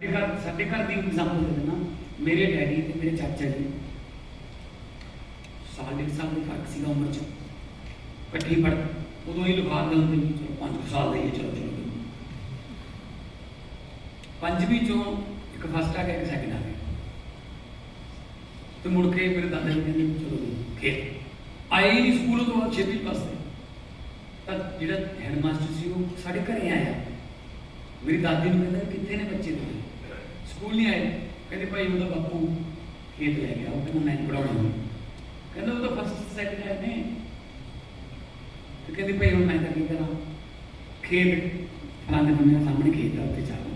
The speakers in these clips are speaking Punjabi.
ਸਾਡੇ ਘਰ ਸਾਡੇ ਘਰ ਦੀ ਐਗਜ਼ਾਮਪਲ ਦੇ ਦੇਣਾ ਮੇਰੇ ਡੈਡੀ ਤੇ ਮੇਰੇ ਚਾਚਾ ਜੀ ਸਾਲ ਡੇਢ ਸਾਲ ਦਾ ਫ਼ਰਕ ਸੀਗਾ ਉਮਰ 'ਚ ਇਕੱਠੀ ਪੜ ਉਦੋਂ ਹੀ ਲੁਕਾ ਦੇ ਹੁੰਦੇ ਸੀ ਚਲੋ 5 ਸਾਲ ਦਾ ਹੀ ਹੈ, ਚਲੋ ਚਲੋ ਪੰਜਵੀਂ ਚੋਂ ਇੱਕ ਫਸਟ ਆ ਗਿਆ ਇੱਕ ਸੈਕਿੰਡ ਆ ਗਿਆ ਤੇ ਮੁੜ ਕੇ ਮੇਰੇ ਦਾਦਾ ਜੀ ਕਹਿੰਦੇ ਚਲੋ ਜੀ, ਖੇਡ ਆਏ ਹੀ ਨਹੀਂ ਸਕੂਲ ਤੋਂ ਬਾਅਦ ਛੇਤੀ ਪਾਸੇ ਤਾਂ ਜਿਹੜਾ ਹੈਡਮਾਸਟਰ ਸੀ ਉਹ ਸਾਡੇ ਘਰੇ ਆਇਆ ਮੇਰੀ ਦਾਦੀ ਨੂੰ ਕਹਿੰਦਾ ਕਿੱਥੇ ਨੇ ਬੱਚੇ ਤੁਹਾਡੇ ਸਕੂਲ ਨਹੀਂ ਆਏ, ਕਹਿੰਦੇ ਭਾਈ ਉਹਦਾ ਬਾਪੂ ਖੇਤ ਲੈ ਗਿਆ, ਉਹ ਕਹਿੰਦਾ ਮੈਂ ਪੜਾਉਣਾ ਕਹਿੰਦਾ ਉਹ ਤਾਂ ਫਸਟ ਸੈਕਿੰਡ ਆਏ ਨੇ। ਤੇ ਕਹਿੰਦੇ ਭਾਈ ਹੁਣ ਮੈਂ ਤਾਂ ਕੀ ਕਰਾਂ? ਖੇਤ ਫਲਾਣੇ ਬੰਦੇ ਸਾਹਮਣੇ ਖੇਤ ਆ ਉੱਤੇ ਚੱਲ।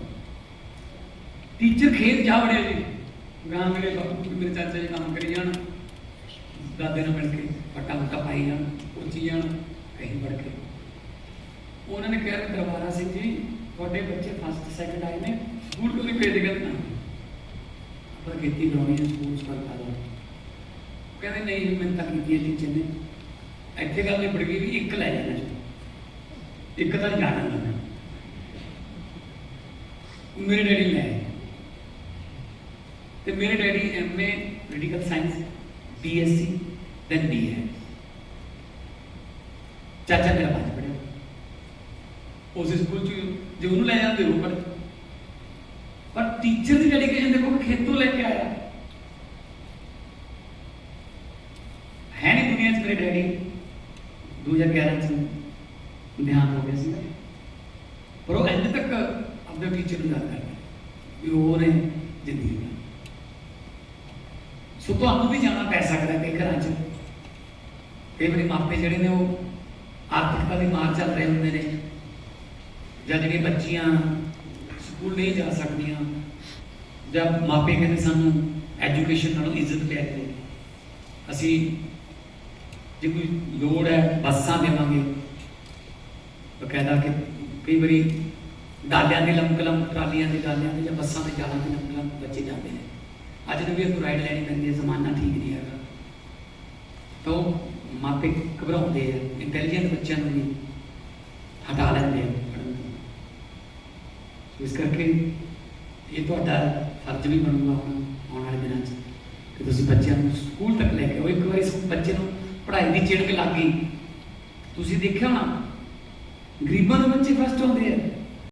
ਟੀਚਰ ਖੇਤ ਜਾ ਵੜਿਆ ਜੀ। ਗਾਂ ਮੇਰੇ ਬਾਪੂ ਮੇਰੇ ਚਾਚਾ ਜੀ ਕੰਮ ਕਰੀ ਜਾਣ। ਦਾਦੇ ਨਾਲ ਮਿਲ ਕੇ ਪੱਟਾ ਪੱਟਾ ਪਾਈ ਜਾਣ ਉੱਚੀ ਜਾਣ, ਕਹੀਂ ਵੜ ਕੇ। ਉਹਨਾਂ ਨੇ ਕਿਹਾ ਵੀ ਦਰਬਾਰਾ ਸਿੰਘ ਜੀ ਤੁਹਾਡੇ ਬੱਚੇ ਫਸਟ ਸੈਕਿੰਡ ਆਏ ਨੇ ਸਕੂਲ ਕਿਉਂ ਨਹੀਂ ਭੇਜਦੇ ਕਹਿੰਦੇ ਨਾ ਪਰ ਖੇਤੀ ਕਰਾਉਣੀ ਹੈ ਸਕੂਲ ਸਪਰ ਕਰਾ ਕਹਿੰਦੇ ਨਹੀਂ ਮੈਂ ਤਾਂ ਕੀਤੀ ਹੈ ਟੀਚਰ ਨੇ ਇੱਥੇ ਗੱਲ ਨਹੀਂ ਪੜ ਗਈ ਵੀ ਇੱਕ ਲੈ ਜਾਣਾ ਜੀ। ਇੱਕ ਤਾਂ ਜਾਣਾ ਨਹੀਂ ਮੇਰੇ ਡੈਡੀ ਲੈ ਆਏ। ਤੇ ਮੇਰੇ daddy MA medical science BSc then BA ਚਾਚਾ ਮੇਰਾ ਬਾਜ ਪੜਿਆ ਉਸੇ ਸਕੂਲ ਚ ਜੇ ਉਹਨੂੰ ਲੈ ਜਾਂਦੇ ਉਹ ਪੜ੍ਹ ਪਰ ਟੀਚਰ ਦੀ ਡੈਡੀਕੇਸ਼ਨ ਦੇਖੋ ਕਿ ਖੇਤੋਂ ਲੈ ਕੇ ਆਇਆ। ਹੈ ਨਹੀਂ ਦੁਨੀਆ 'ਚ ਮੇਰੇ ਡੈਡੀ। 2011 ਚ ਦੇਹਾਂਤ ਹੋ ਗਿਆ ਸੀ ਪਰ ਉਹ ਐਂਡ ਤੱਕ ਆਪਣੇ ਟੀਚਰ ਨੂੰ ਯਾਦ ਕਰਦਾ ਵੀ ਉਹ ਨੇ ਜ਼ਿੰਦਗੀ ਦਾ ਸੋ ਤੁਹਾਨੂੰ ਵੀ ਜਾਣਾ ਪੈ ਸਕਦਾ ਕਈ ਘਰਾਂ 'ਚ। ਕਈ ਮੇਰੇ ਮਾਪੇ ਜਿਹੜੇ ਨੇ ਉਹ ਆਰਥਿਕਤਾ ਦੀ ਮਾਰ ਚੱਲ ਰਹੇ ਹੁੰਦੇ ਨੇ। ਜਾਂ ਜਿਹੜੀਆਂ ਬੱਚੀਆਂ ਸਕੂਲ ਨਹੀਂ ਜਾ ਸਕਦੀਆਂ, ਜਾਂ ਮਾਪੇ ਕਹਿੰਦੇ ਸਾਨੂੰ ਐਜੂਕੇਸ਼ਨ ਨਾਲੋਂ ਇੱਜ਼ਤ ਪਿਆ ਕਰੇ ਅਸੀਂ ਜੇ ਕੋਈ ਲੋੜ ਹੈ, ਬੱਸਾਂ ਦੇਵਾਂਗੇ। ਬਕਾਇਦਾ ਕਿ ਕਈ ਵਾਰੀ ਡਾਲਿਆਂ ਦੇ ਲੰਕਲਮ ਟਰਾਲੀਆਂ ਦੇ ਡਾਲਿਆਂ ਦੇ ਜਾਂ ਬੱਸਾਂ ਦੇ ਜਾਲਾਂ ਦੇ ਲੰਕਲਮ ਬੱਚੇ ਜਾਂਦੇ ਨੇ। ਅੱਜ ਨੂੰ ਵੀ ਇੱਕ ਰਾਈਡ ਲੈਣੀ ਪੈਂਦੀ ਹੈ, ਜ਼ਮਾਨਾ ਠੀਕ ਨਹੀਂ ਹੈਗਾ। ਤਾਂ ਉਹ ਮਾਪੇ ਘਬਰਾਉਂਦੇ ਆ ਇੰਟੈਲੀਜੈਂਟ ਬੱਚਿਆਂ ਨੂੰ ਵੀ ਹਟਾ ਲੈਂਦੇ ਆ। ਇਸ ਕਰਕੇ ਇਹ ਤੁਹਾਡਾ ਫਰਜ਼ ਵੀ ਬਣੂਗਾ ਹੁਣ ਆਉਣ ਵਾਲੇ ਦਿਨਾਂ 'ਚ ਕਿ ਤੁਸੀਂ ਬੱਚਿਆਂ ਨੂੰ ਸਕੂਲ ਤੱਕ ਲੈ ਕੇ ਆਓ। ਇੱਕ ਵਾਰੀ ਬੱਚੇ ਨੂੰ ਪੜ੍ਹਾਈ ਦੀ ਚਿੜਕ ਲੱਗ ਗਈ। ਤੁਸੀਂ ਦੇਖਿਆ ਹੋਣਾ, ਗਰੀਬਾਂ ਦੇ ਬੱਚੇ ਫਸਟ ਹੁੰਦੇ ਆ।